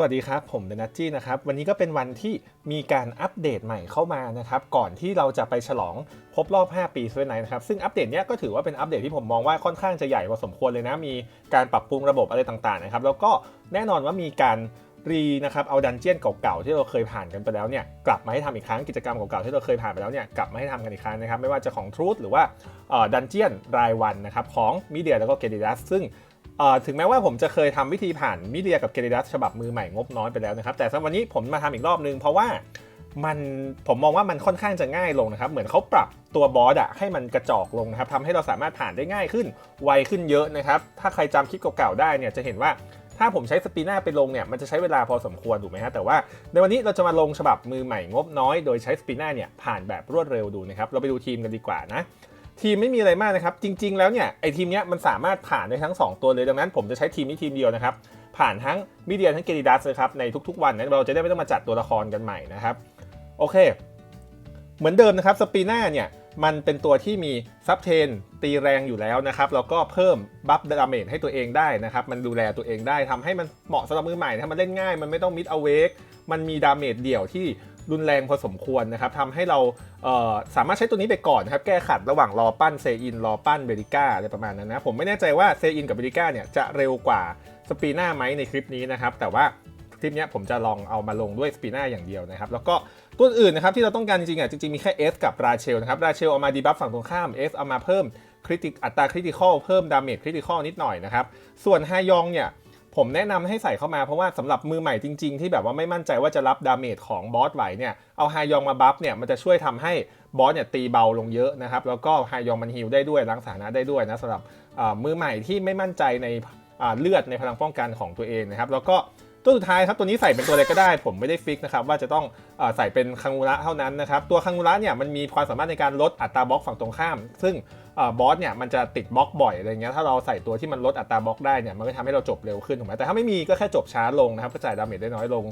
สวัสดีครับ ผมเดนัทจี้นะครับ วันนี้ก็เป็นวันที่มีการอัปเดตใหม่เข้ามานะครับ ก่อนที่เราจะไปฉลองครบรอบ 5 ปีเซอร์ไนนะครับ ซึ่งอัปเดตเนี้ยก็ถือว่าเป็นอัปเดตที่ผมมองว่าค่อนข้างจะใหญ่พอสมควรเลยนะ มีการปรับปรุงระบบอะไรต่างๆนะครับ แล้วก็แน่นอนว่ามีการรีนะครับเอาดันเจียนเก่าๆที่เราเคยผ่านกันไปแล้วเนี่ยกลับมาให้ทำอีกครั้งกิจกรรมเก่าๆที่เราเคยผ่านไปแล้วเนี่ยกลับมาให้ทำกันอีกครั้งนะครับไม่ว่าจะของ Truth หรือว่าดันเจียนรายวันนะครับของมีเดียแล้วก็เกดิดัสซึ่ง ถึงแม้ว่าผมจะเคยทำวิธีผ่านมิเดียกับเกริดัสฉบับมือใหม่งบน้อยไปแล้วนะครับ แต่สำหรับวันนี้ผมมาทำอีกรอบนึง เพราะว่ามันผมมองว่ามันค่อนข้างจะง่ายลงนะครับ เหมือนเขาปรับตัวบอสอะให้มันกระจอกลงนะครับทำให้เราสามารถผ่านได้ง่ายขึ้น ไวขึ้นเยอะนะครับ ถ้าใครจำคลิปเก่าๆได้เนี่ยจะเห็นว่าถ้าผมใช้สปีน่าไปลงเนี่ยมันจะใช้เวลาพอสมควรถูกไหมฮะแต่ว่าในวันนี้เราจะมาลงฉบับมือใหม่งบน้อย โดยใช้สปีน่าเนี่ยผ่านแบบรวดเร็วดูนะครับเราไปดูทีมกันดีกว่านะ ทีมไม่มีอะไรมากนะครับ จริง ๆ แล้วเนี่ยไอทีมเนี้ยมันสามารถผ่านได้ทั้ง 2 ตัวเลยดังนั้น ผมจะใช้ทีมนี้ทีมเดียวนะครับ ผ่านทั้งมิเดียทั้งเกริดัสนะครับในทุกๆ วันนะเราจะได้ไม่ต้องมาจัดตัวละครกันใหม่นะครับโอเค เหมือนเดิมนะครับสปีน่าเนี่ยมันเป็นตัวที่มีซับเทนตีแรงอยู่แล้วนะครับแล้วก็เพิ่มบัฟดาเมจให้ตัวเองได้นะครับ มันดูแลตัวเองได้ทำให้มันเหมาะสำหรับมือใหม่นะมันเล่นง่าย มันไม่ต้องมิดเอาเวกมันมีดาเมจเดี่ยวที่ รุนแรงพอสมควรนะครับทำให้เราเสามารถใช้ตัวนี้ไปก่อนนะครับแก้ขัดระหว่างรอปั้นเซอินรอปั้นเบริก้าอะไรประมาณนั้นนะผมไม่แน่ใจว่าเซอินกับเบริก้าเนี่ยจะเร็วกว่าสปีน่าไหมในคลิปนี้นะครับแต่ว่าคลิปนี้ผมจะลองเอามาลงด้วยสปีน่าอย่างเดียวนะครับแล้วก็ตัวอื่นนะครับที่เราต้องการจริงๆอะจริงๆมีแค่ S กับราเชลนะครับราเชลเอามาดีบัฟฝั่งตรงข้าม S เอามาเพิ่มคริติอัตราคริติคอลเพิ่มดาเมจคริติคอลนิดหน่อยนะครับส่วนฮายองเนี่ย ผมแนะนำให้ใส่เข้ามาเพราะว่าสำหรับมือใหม่จริงๆ ที่แบบว่าไม่มั่นใจว่าจะรับดาเมจของบอสไหวเนี่ยเอาไฮยองมาบัฟเนี่ยมันจะช่วยทำให้บอสเนี่ยตีเบาลงเยอะนะครับ แล้วก็ไฮยองมันฮิลได้ด้วยล้างสถานะได้ด้วยนะสำหรับมือใหม่ที่ไม่มั่นใจในเลือดในพลังป้องกันของตัวเองนะครับ แล้วก็ ตัวสุดท้ายครับตัวนี้ใส่เป็นตัวอะไรก็ได้ ผมไม่ได้ฟิกนะครับว่าจะต้องอใส่เป็นคังงูระเท่านั้นนะครับตัวคังงูระเนี่ยมันมีความสามารถในการลดอัตราบล็อกฝั่งตรงข้าม ซึ่งบอสเนี่ยมันจะติดบล็อกบ่อยอะไรเงี้ยถ้าเราใส่ตัวที่มันลดอัตราบล็อกได้เนี่ยมันก็ทำให้เราจบเร็วขึ้นถูกไหมแต่ถ้าไม่มีก็แค่จบช้าลงนะครับก็จ่ายดาเมจได้น้อยลง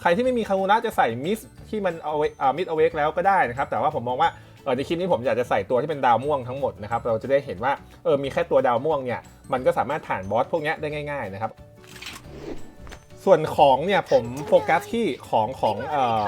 ใครที่ไม่มีคางูระจะใส่มิสที่มันเอามิดเอาเวกแล้วก็ได้นะครับแต่ว่าผมมองว่าเออในคลิปนี้ผมอยากจะใส่ตัวที่เป็นดาวม่วงทั้งหมดนะครับเราจะได้เห็นว่าเออมีแค่ตัวดาวม่วงเนี่ยมันก็สามารถผ่านบอสพวกนี้ได้ง่ายๆนะครับ ส่วนของเนี่ยผมโฟกัสที่ของของเอ่อ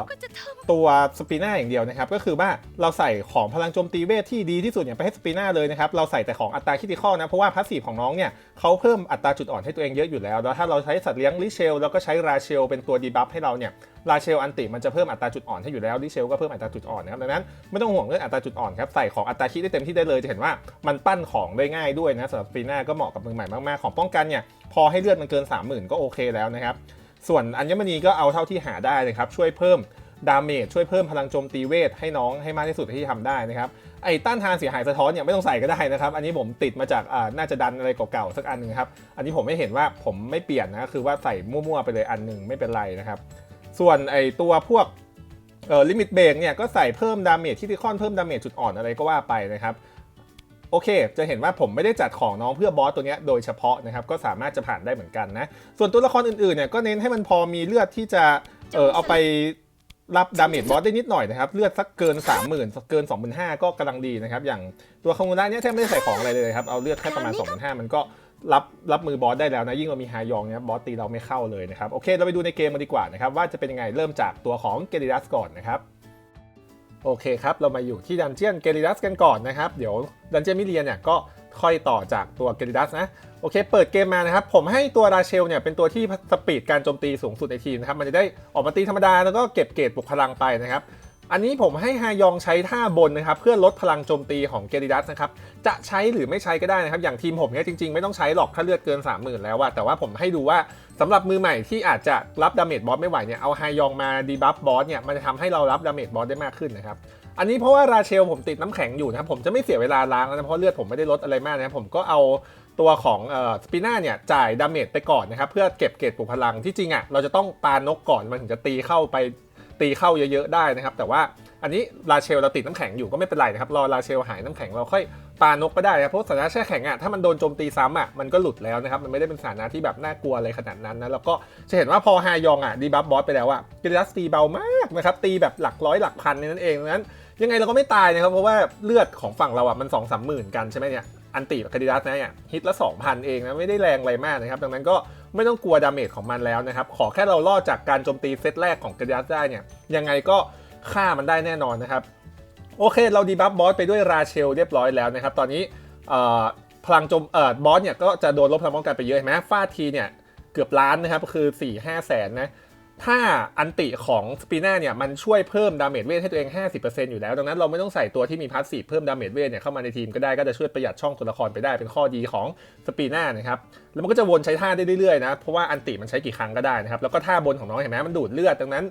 ตัวสปีน่าอย่างเดียวนะครับก็คือว่าเราใส่ของพลังโจมตีเวทที่ดีที่สุดเนี่ยไปให้สปีน่าเลยนะครับเราใส่แต่ของอัตราคิติคอลนะเพราะว่าพาสซีฟของน้องเนี่ยเขาเพิ่มอัตราจุดอ่อนให้ตัวเองเยอะอยู่แล้วแล้วถ้าเราใช้สัตว์เลี้ยงลิเชลแล้วก็ใช้ราเชลเป็นตัวดีบัฟให้เราเนี่ยราเชลอันติมันจะเพิ่มอัตราจุดอ่อนให้อยู่แล้วลิเชลก็เพิ่มอัตราจุดอ่อนนะครับดังนั้นไม่ต้องห่วงเรื่องอัตราจุดอ่อนครับใส่ของอัตราคิดได้เต็มที่ได้เลยจะเห็นว่ามันปั้นของได้ง่ายด้วยนะสำหรับปีน่าก็เหมาะกับมือใหม่มากๆของป้องกันเนี่ยพอให้เลือดมันเกิน 30,000 ก็โอเคแล้วนะครับส่วนอัญมณีก็เอาเท่าที่หาได้เลยครับช่วยเพิ่ม ดาเมจช่วยเพิ่มพลังโจมตีเวทให้น้องให้มากที่สุดที่ทำได้นะครับไอ้ต้านทานเสียหายสะท้อนเนี่ยไม่ต้องใส่ก็ได้นะครับ อันนี้ผมติดมาจากน่าจะดันอะไรเก่าๆสักอันหนึ่งครับ อันนี้ผมไม่เห็นว่าผมไม่เปลี่ยนนะคือว่าใส่มั่วๆไปเลยอันหนึ่งไม่เป็นไรนะครับ ส่วนไอ้ตัวพวกเอ่อลิมิตเบรกเนี่ยก็ใส่เพิ่มดาเมจที่ติคอนเพิ่มดาเมจจุดอ่อนอะไรก็ว่าไปนะครับโอเค จะเห็นว่าผมไม่ได้จัดของน้องเพื่อบอสตัวนี้โดยเฉพาะนะครับ ก็สามารถจะผ่านได้เหมือนกันนะ ส่วนตัวละครอื่นๆเนี่ยก็เน้นให้มันพอมีเลือดที่จะเออเอาไป รับดาเมจบอสได้นิดหน่อยนะครับ เลือดสักเกิน 30,000สักเกิน 25,000 ก็กำลังดีนะครับ อย่างตัวคางูระเนี่ยแทบไม่ได้ใส่ของอะไรเลยครับ เอาเลือดแค่ประมาณ 25,000 มันก็รับรับมือบอสได้แล้วนะ ยิ่งเรามีฮายองเนี่ยบอสตีเราไม่เข้าเลยนะครับ โอเค เราไปดูในเกมกันดีกว่านะครับ ว่าจะเป็นยังไงเริ่มจากตัวของเกริดัสก่อนนะครับโอเคครับ เรามาอยู่ที่ดันเจียนเกริดัสกันก่อนนะครับ เดี๋ยวดันเจียนมิเลียนเนี่ยก็ ค่อยต่อจากตัวเกริดัสนะ โอเค เปิดเกมมานะครับ ผมให้ตัวราเชลเนี่ยเป็นตัวที่สปีดการโจมตีสูงสุดในทีมนะครับ มันจะได้ออกมาตีธรรมดาแล้วก็เก็บเกรดปลุกพลังไปนะครับ อันนี้ผมให้ฮายองใช้ท่าบนนะครับ เพื่อลดพลังโจมตีของเกริดัสนะครับ จะใช้หรือไม่ใช้ก็ได้นะครับ อย่างทีมผมเนี่ยจริงๆ ไม่ต้องใช้หรอกถ้าเลือดเกิน 30,000 แล้วอะแต่ว่าผมให้ดูว่าสำหรับมือใหม่ที่อาจจะรับดาเมจบอสไม่ไหวเนี่ยเอาฮายองมาดีบัฟบอสเนี่ยมันจะทำให้เรารับดาเมจบอสได้มากขึ้นนะครับ อันนี้เพราะว่าราเชลผมติดน้ำแข็งอยู่นะครับผมจะไม่เสียเวลาล้างแล้วนะเพราะเลือดผมไม่ได้ลดอะไรมากนะครับผมก็เอาตัวของสปิน่าเนี่ยจ่ายดาเมจไปก่อนนะครับเพื่อเก็บเกรดปลุกพลังที่จริงอะเราจะต้องปานกก่อนมันถึงจะตีเข้าไปตีเข้าเยอะๆได้นะครับ แต่ว่าอันนี้ราเชลเราติดน้ำแข็งอยู่ก็ไม่เป็นไรนะครับรอราเชลหายน้ำแข็งเราค่อย ปานกก็ได้นะครับเพราะสถานะแช่แข็งอะถ้ามันโดนโจมตีซ้ำอะมันก็หลุดแล้วนะครับมันไม่ได้เป็นสถานะที่แบบน่ากลัวอะไรขนาดนั้นนะแล้วก็จะเห็นว่าพอฮายองอะดีบัฟบอสไปแล้วอะกิรัสตีเบามากนะครับตีแบบหลักร้อยหลักพันในนั้นเองดังนั้น ยังไงเราก็ไม่ตายนะครับเพราะว่าเลือดของฝั่งเราอะมัน2องสามหมื่นกันใช่ไหมเนี่ยอันติกับคาดิดัสนะเนี่ยฮิตละ 2,000 เองนะไม่ได้แรงอะไรมากนะครับดังนั้นก็ไม่ต้องกลัวดาเมจของมันแล้วนะครับขอแค่เรารอดจากการโจมตีเซตแรกของกระยัสได้เนี่ยยังไงก็ฆ่ามันได้แน่นอนนะครับ โอเค เราดีบัฟบอสไปด้วยราเชลเรียบร้อยแล้วนะครับ ตอนนี้พลังโจมเอ่อบอสเนี่ยก็จะโดนลบพลังป้องกันไปเยอะเห็นไหมฟาดทีเนี่ยเกือบล้านนะครับคือ4 5แสนนะถ้าอันติของสปีน่าเนี่ยมันช่วยเพิ่มดาเมจเวทให้ตัวเอง 50%อยู่แล้ว ดังนั้นเราไม่ต้องใส่ตัวที่มีพาสซีฟเพิ่มดาเมจเวทเนี่ยเข้ามาในทีมก็ได้ก็จะช่วยประหยัดช่องตัวละครไปได้เป็นข้อดีของสปีน่านะครับแล้วมันก็จะวนใช้ท่าได้เรื่อยๆนะเพราะว่าอันติมันใช้กี่ครั้งก็ได้นะครับแล้วก็ท่าบนของน้องเห็นไหมมันดูดเลือดดังนั้น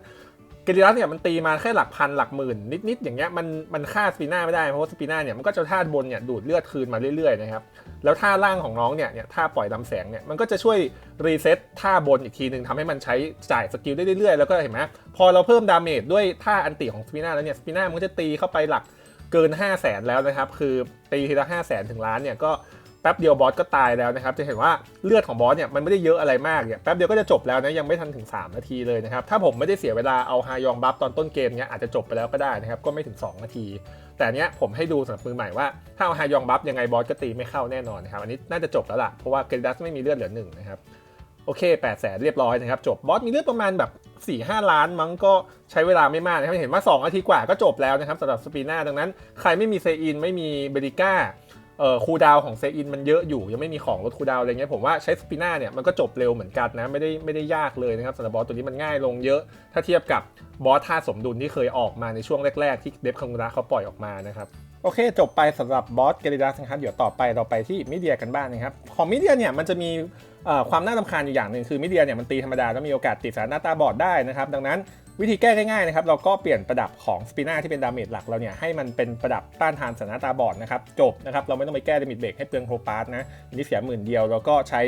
เกลิรัสเนี่ยมันตีมาแค่หลักพันหลักหมื่นนิดๆอย่างเงี้ยมันมันฆ่าสปีน่าไม่ได้เพราะว่าสปีน่าเนี่ยมันก็จะท่าบนเนี่ยดูดเลือดคืนมาเรื่อยๆนะครับแล้วท่าล่างของน้องเนี่ยเนี่ยท่าปล่อยลำแสงเนี่ยมันก็จะช่วยรีเซ็ตท่าบนอีกทีหนึ่งทำให้มันใช้จ่ายสกิลได้เรื่อยๆ แล้วก็เห็นไหมพอเราเพิ่มดาเมจด้วยท่าอันติของสปีน่าแล้วเนี่ยสปีน่ามันก็จะตีเข้าไปหลักเกิน 5 0 0แสนแล้วนะครับคือตีทีละ5 0 0แสนถึงล้านเนี่ยก็ แป๊บเดียวบอสก็ตายแล้วนะครับ จะเห็นว่าเลือดของบอสเนี่ยมันไม่ได้เยอะอะไรมากเนี่ยแป๊บเดียวก็จะจบแล้วนะยังไม่ทันถึง 3 นาทีเลยนะครับ ถ้าผมไม่ได้เสียเวลาเอาฮายองบัฟตอนต้นเกมเนี่ยอาจจะจบไปแล้วก็ได้นะครับ ก็ไม่ถึง 2 นาที แต่เนี้ยผมให้ดูสำหรับมือใหม่ว่าถ้าเอาฮายองบัฟยังไงบอสก็ตีไม่เข้าแน่นอนนะครับอันนี้น่าจะจบแล้วล่ะเพราะว่าเกรดัสไม่มีเลือดเหลือหนึ่งนะครับโอเค8 0 0แสนเรียบร้อยนะครับจบบอสมีเลือดประมาณแบบ4-5ล้านมั้งก็ใช้เวลาไม่มากนะครับเห็นว่า2นาทีกว่าก็จบแล้วนะครับสำหรับสปีน่าดังนั้น ใครไม่มีเซอินไม่มีเบริก้า คูดาวของเซอินมันเยอะอยู่ ยังไม่มีของลดคูดาวอะไรเงี้ยผมว่าใช้สปิน่าเนี่ยมันก็จบเร็วเหมือนกันนะ ไม่ได้ไม่ได้ยากเลยนะครับสำหรับบอสตัวนี้มันง่ายลงเยอะ ถ้าเทียบกับบอสท่าสมดุลที่เคยออกมาในช่วงแรก ๆ ที่เดฟคังุระเขาปล่อยออกมานะครับโอเค จบไปสำหรับบอสเกริดัสนะครับ เดี๋ยวต่อไปเราไปที่มิเดียกันบ้างนะครับ ของมิเดียเนี่ยมันจะมีความน่ารำคาญอยู่อย่างหนึ่งคือมิเดียเนี่ยมันตีธรรมดาแล้วมีโอกาสติดสารหน้าตาบอดได้นะครับ ดังนั้น วิธีแก้ง่ายๆนะครับเราก็เปลี่ยนประดับของสปิน่าที่เป็นดาเมจหลักเราเนี่ยให้มันเป็นประดับต้านทานสถานะตาบอดนะครับจบนะครับเราไม่ต้องไปแก้ดาเมจเบรกให้เปลืองโทปาร์สนะอันนี้เสียหมื่นเดียวแล้วก็ใช้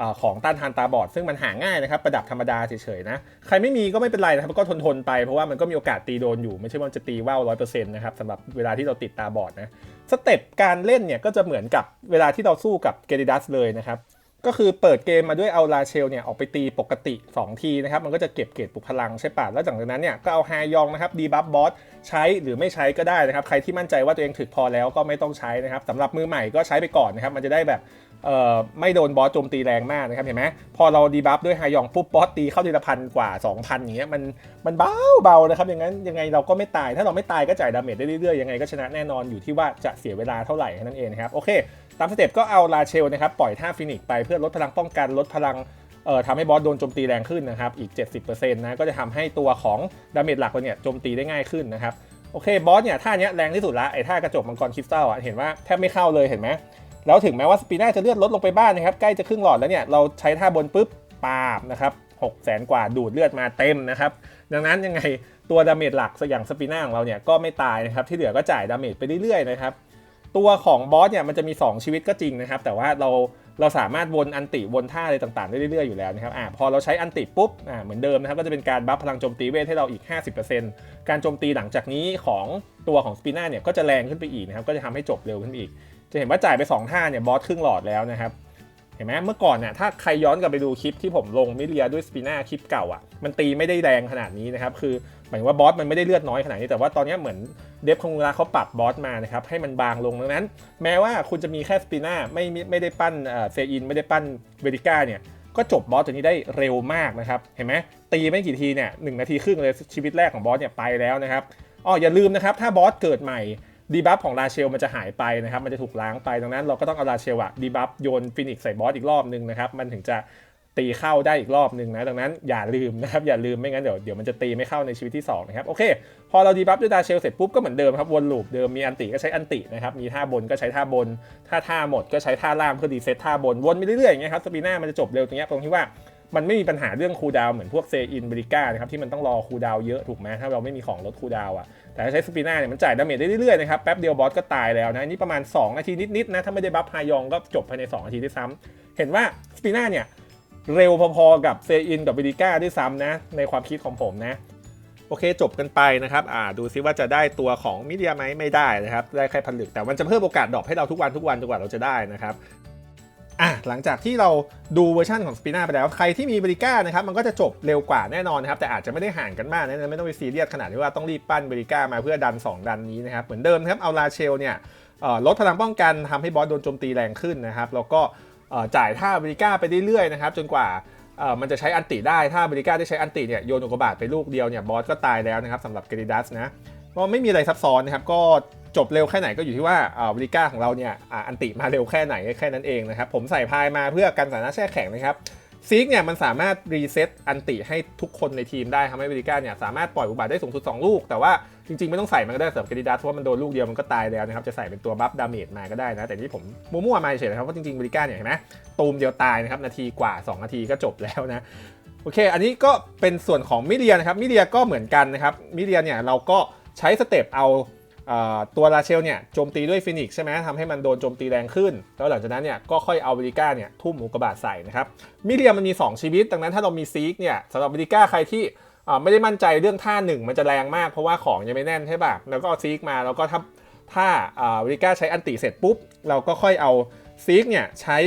อ่อของต้านทานตาบอด ซึ่งมันหาง่ายนะครับประดับธรรมดาเฉยๆนะใครไม่มีก็ไม่เป็นไรนะครับก็ทนๆไปเพราะว่ามันก็มีโอกาสตีโดนอยู่ไม่ใช่ว่าจะตีว่าวร้อยเปอร์เซ็นต์นะครับสำหรับเวลาที่เราติดตาบอดนะสเต็ปการเล่นเนี่ยก็จะเหมือนกับเวลาที่เราสู้กับเกริดัสเลยนะครับ ก็คือเปิดเกมมาด้วยเอาลาเชลเนี่ยออกไปตีปกติ 2 ทีนะครับ มันก็จะเก็บเกรดปุกพลังใช่ป่ะแล้วจากนั้นเนี่ยก็เอาไฮยองนะครับดีบัฟบอสใช้หรือไม่ใช้ก็ได้นะครับ ใครที่มั่นใจว่าตัวเองถึกพอแล้วก็ไม่ต้องใช้นะครับสำหรับมือใหม่ก็ใช้ไปก่อนนะครับ มันจะได้แบบเอ่อไม่โดนบอสโจมตีแรงมากนะครับเห็นไหมพอเราดีบัฟด้วยไฮยองปุ๊บบอสตีเข้าทีละพันกว่า 2,000อย่างเงี้ยมันมันเบาเบานะครับอย่างนั้นยังไงเราก็ไม่ตายถ้าเราไม่ตายก็จ่ายดาเมจได้เรื่อยๆยังไงก็ชนะแน่นอนอยู่ที่ว่าจะเสียเวลาเท่าไหร่นั้นเองนะครับโอเค ตามสเต็ปก็เอาลาเชลนะครับปล่อยท่าฟินิกไปเพื่อลดพลังป้องกันลดพลังเอ่อทำให้บอสโดนโจมตีแรงขึ้นนะครับอีก 70%นะก็จะทำให้ตัวของดาเมจหลักเนี่ยโจมตีได้ง่ายขึ้นนะครับโอเคบอสเนี่ยท่าเนี้ยแรงที่สุดละไอ้ท่ากระจกมังกรคริสตัลอะเห็นว่าแทบไม่เข้าเลยเห็นไหมแล้วถึงแม้ว่าสปีน่าจะเลือดลดลงไปบ้างนะครับใกล้จะครึ่งหลอดแล้วเนี่ยเราใช้ท่าบนปุ๊บปาบนะครับหกแสนกว่าดูดเลือดมาเต็มนะครับดังนั้นยังไงตัวดาเมจหลักอย่างสปีน่าของเราเนี่ยก็ไม่ตายนะครับที่เหลือก็จ่ายดาเมจไปเรื่อยๆนะครับ ตัวของบอสเนี่ยมันจะมี 2 ชีวิตก็จริงนะครับ แต่ว่าเราเราสามารถวนอันติวนท่าอะไรต่างๆได้เรื่อยๆอยู่แล้วนะครับอ่าพอเราใช้อันติปุ๊บอ่าเหมือนเดิมนะครับก็จะเป็นการบัฟพลังโจมตีเวทให้เราอีก 50%การโจมตีหลังจากนี้ของตัวของสปิน่าเนี่ยก็จะแรงขึ้นไปอีกนะครับก็จะทำให้จบเร็วขึ้นอีก จะเห็นว่าจ่ายไป 2 ท่าเนี่ยบอสครึ่งหลอดแล้วนะครับ ห็นไหมเมื่อก่อนเนี่ยถ้าใครย้อนกลับไปดูคลิปที่ผมลงมิเลียด้วยสปิน่าคลิปเก่าอะมันตีไม่ได้แรงขนาดนี้นะครับคือหมายว่าบอสมันไม่ได้เลือดน้อยขนาดนี้แต่ว่าตอนนี้เหมือนเดฟคงลาเขาปรับบอสมานะครับให้มันบางลงดังนั้น แม้ว่าคุณจะมีแค่สปิน่าไม่ไม่ไม่ได้ปั้นเซอิน ไม่ได้ปั้นเวริก้าเนี่ยก็จบบอสตัวนี้ได้เร็วมากนะครับเห็นไหมตีไม่กี่ทีเนี่ยหนึ่งนาทีครึ่งเลยชีวิตแรกของบอสเนี่ยไปแล้วนะครับอ๋ออย่าลืมนะครับถ้าบอสเกิดใหม่ ดีบัฟของราเชลมันจะหายไปนะครับมันจะถูกล้างไปดังนั้นเราก็ต้องเอาราเชลอะดีบัฟโยนฟินิกซ์ใส่บอสอีกรอบนึงนะครับมันถึงจะตีเข้าได้อีกรอบนึงนะดังนั้นอย่าลืมนะครับอย่าลืมไม่งั้นเดี๋ยวเดี๋ยวมันจะตีไม่เข้าในชีวิตที่2นะครับโอเค พอเราดีบัฟด้วยราเชลเสร็จปุ๊บก็เหมือนเดิมครับวนลูปเดิมมีอันติก็ใช้อันตินะครับมีท่าบนก็ใช้ท่าบน ถ้าท่าหมดก็ใช้ท่าล่างเพื่อรีเซตท่าบนวนไปเรื่อยๆอย่างเงี้ยครับสปีน่ามันจะจบเร็วตรงเนี้ยตรงที่ว่า มันไม่มีปัญหาเรื่องคูลดาวเหมือนพวกเซอินบริก้านะครับที่มันต้องรอคูลดาวเยอะถูกไหมถ้าเราไม่มีของลดคูลดาวอะแต่ถ้าใช้สปีน่าเนี่ยมันจ่ายดาเมจได้เรื่อยๆนะครับแป๊บเดียวบอสก็ตายแล้วนะนี่ประมาณ 2 นาทีนิดๆนะถ้าไม่ได้บัฟฮายองก็จบภายใน 2 นาทีด้วยซ้ำเห็นว่าสปีน่าเนี่ยเร็วพอๆกับเซอินกับบริก้าด้วยซ้ำนะในความคิดของผมนะโอเคจบกันไปนะครับอ่าดูซิว่าจะได้ตัวของมิเดียไหมไม่ได้นะครับ ได้แค่ผลึกแต่มันจะเพิ่มโอกาสดรอปให้เราทุกวันทุกวันจนกว่าเราจะได้นะครับ อะหลังจากที่เราดูเวอร์ชันของสปีน่าไปแล้ว ใครที่มีบริก้านะครับมันก็จะจบเร็วกว่าแน่นอนนะครับแต่อาจจะไม่ได้ห่างกันมากนะไม่ต้องไปซีเรียสขนาดที่ว่าต้องรีบปั้นบริก้ามาเพื่อดัน 2 ดันนี้นะครับเหมือนเดิมนะครับเอาลาเชลเนี่ยลดพลังป้องกันทำให้บอสโดนโจมตีแรงขึ้นนะครับแล้วก็จ่ายท่าบริก้าไปเรื่อยๆนะครับจนกว่ามันจะใช้อันติได้ถ้าบริก้าได้ใช้อันติเนี่ยโยนอุกบาตไปลูกเดียวเนี่ยบอสก็ตายแล้วนะครับสำหรับเกริดัสนะก็ไม่มีอะไรซับซ้อนนะครับก็ จบเร็วแค่ไหนก็อยู่ที่ว่าอ่าบริก้าของเราเนี่ยอ,อันติมาเร็วแค่ไหนแค่นั้นเองนะครับ ผมใส่พายมาเพื่อกันสถานะแช่แข็งนะครับซีกเนี่ยมันสามารถรีเซ็ตอันติให้ทุกคนในทีมได้ทำให้บริก้าเนี่ยสามารถปล่อยอุกกาบาตได้สูงสุด 2 ลูก แต่ว่าจริงๆ ไม่ต้องใส่มันก็ได้สำหรับกริดัสเพราะว่ามันโดนลูกเดียวมันก็ตายแล้วนะครับจะใส่เป็นตัวบัฟดาเมจมาก็ได้นะ แต่นี่ผมมั่วๆมาเฉยๆนะครับเพราะจริงๆบริก้าเนี่ยเห็นไหมตูมเดียวตายนะครับนาทีกว่า 2 นาทีก็จบแล้วนะโอเค อันนี้ก็เป็นส่วนของมิเรียนะครับมิเรียก็เหมือนกันนะครับมิเรียเนี่ยเราก็ใช้สเต็ปเอา ตัวราเชลเนี่ยโจมตีด้วยฟินิกใช่ไหมทำให้มันโดนโจมตีแรงขึ้น แล้วหลังจากนั้นเนี่ยก็ค่อยเอาบริก้าเนี่ยทุ่มอุกกาบาตใส่นะครับมิเรียมันมี 2 ชีวิต ดังนั้นถ้าเรามีซีกเนี่ยสำหรับบริก้าใครที่ไม่ได้มั่นใจเรื่องท่าหนึ่งมันจะแรงมากเพราะว่าของยังไม่แน่นใช่ป่ะแล้วก็เอาซีกมาแล้วก็ถ้าถ้าอ่าบริก้าใช้อันติเสร็จปุ๊บ เราก็ค่อยเอาซีกเนี่ยใช้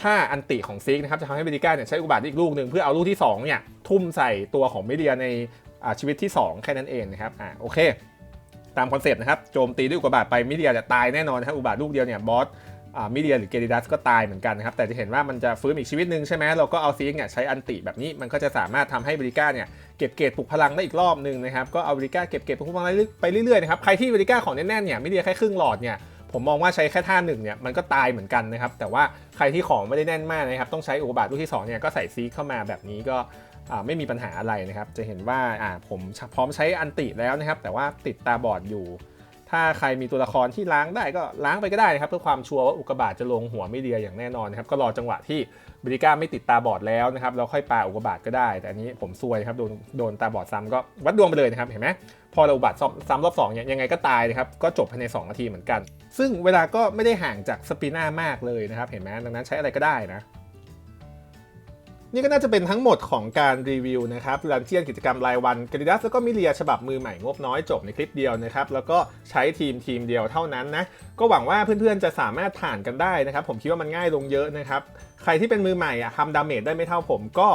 ถ้าอันติของซิกนะครับจะทำให้เบริก้าเนี่ยใช้อุกบาตอีกลูกหนึ่งเพื่อเอาลูกที่2เนี่ยทุ่มใส่ตัวของเมเดียในชีวิตที่ 2 แค่นั้นเองนะครับอ่าโอเค ตามคอนเซปต์นะครับโจมตีด้วยอุกกาบาตไปมิเดียจะตายแน่นอนนะครับอุกกาบาตลูกเดียวเนี่ยบอสมิเดียหรือเกริดัสก็ตายเหมือนกันนะครับแต่จะเห็นว่ามันจะฟื้นอีกชีวิตหนึ่งใช่ไหมเราก็เอาซิกเนี่ยใช้อันติแบบนี้มันก็จะสามารถทำให้บริก้าเนี่ยเก็บเกรดปลุกพลังได้อีกรอบหนึ่งนะครับก็เอาบริก้าเก็บเกรดปลุกพลังไปเรื่อยๆนะครับใครที่บริก้าของแน่นๆเนี่ยมิเดียแค่ครึ่งหลอดเนี่ยผมมองว่าใช้แค่ท่าหนึ่งเนี่ยมันก็ตายเหมือนกันนะครับแต่ว่าใครที่ของไม่ได้แน่นมากนะครับต้องใช้อุบาตลูกที่2เนี่ยก็ใส่ซีเข้ามาแบบนี้ก็ ไม่มีปัญหาอะไรนะครับ จะเห็นว่าผมพร้อมใช้อันติแล้วนะครับ แต่ว่าติดตาบอดอยู่ ถ้าใครมีตัวละครที่ล้างได้ก็ล้างไปก็ได้นะครับ เพื่อความชัวร์ว่าอุกกาบาตจะลงหัวไม่เดียอย่างแน่นอนนะครับ ก็รอจังหวะที่บริก้าไม่ติดตาบอดแล้วนะครับเราค่อยปาอุกกาบาตก็ได้ แต่อันนี้ผมซวยครับโดนโดนตาบอดซ้ำก็วัดดวงไปเลยนะครับเห็นไหมพอเราอุบัติซ้ำรอบ2เนี่ยยังไงก็ตายนะครับ ก็จบภายใน 2 นาทีเหมือนกัน ซึ่งเวลาก็ไม่ได้ห่างจากสปีน่ามากเลยนะครับ เห็นไหมดังนั้นใช้อะไรก็ได้นะ นี่ก็น่าจะเป็นทั้งหมดของการรีวิวนะครับรันเจียนกิจกรรมรายวันกริดัสแล้วก็มิเลียฉบับมือใหม่งบน้อยจบในคลิปเดียวนะครับ แล้วก็ใช้ทีมทีมเดียวเท่านั้นนะ ก็หวังว่าเพื่อนๆจะสามารถผ่านกันได้นะครับ ผมคิดว่ามันง่ายลงเยอะนะครับ ใครที่เป็นมือใหม่อะทำดาเมจได้ไม่เท่าผมก็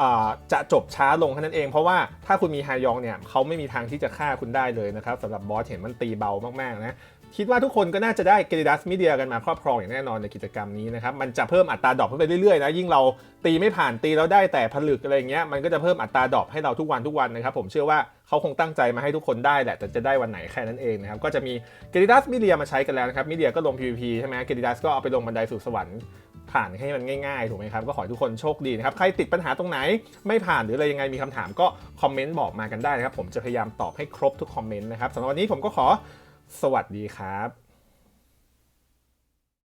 อ่าจะจบช้าลงแค่นั้นเอง เพราะว่าถ้าคุณมีไฮยองเนี่ยเขาไม่มีทางที่จะฆ่าคุณได้เลยนะครับสำหรับบอสเห็นมันตีเบามากๆนะ คิดว่าทุกคนก็น่าจะได้เกริดัสมิเดียกันมาครอบครองอย่างแน่นอนในกิจกรรมนี้นะครับ มันจะเพิ่มอัตราดรอปขึ้นไปเรื่อยๆนะ ยิ่งเราตีไม่ผ่านตีแล้วได้แต่ผลึกอะไรอย่างเงี้ย มันก็จะเพิ่มอัตราดรอปให้เราทุกวันทุกวันนะครับ ผมเชื่อว่าเขาคงตั้งใจมาให้ทุกคนได้แหละ แต่จะได้วันไหนแค่นั้นเองนะครับ ก็จะมีเกริดัสมิเดียมาใช้กันแล้วนะครับ มิเดียก็ลง PVP ใช่ไหมเกริดัสก็เอาไปลงบันไดสู่สวรรค์ผ่านให้มันง่ายๆ ถูกไหมครับ ก็ขอให้ทุกคนโชคดีนะครับ ใครติดปัญหาตรงไหนไม่ผ่านหรืออะไรยังไงมีคำถามก็คอมเมนต์บอกมากันได้นะครับ ผมจะพยายามตอบให้ครบทุกคอมเมนต์นะครับสำหรับวันนี้ผมก็ขอ สวัสดีครับ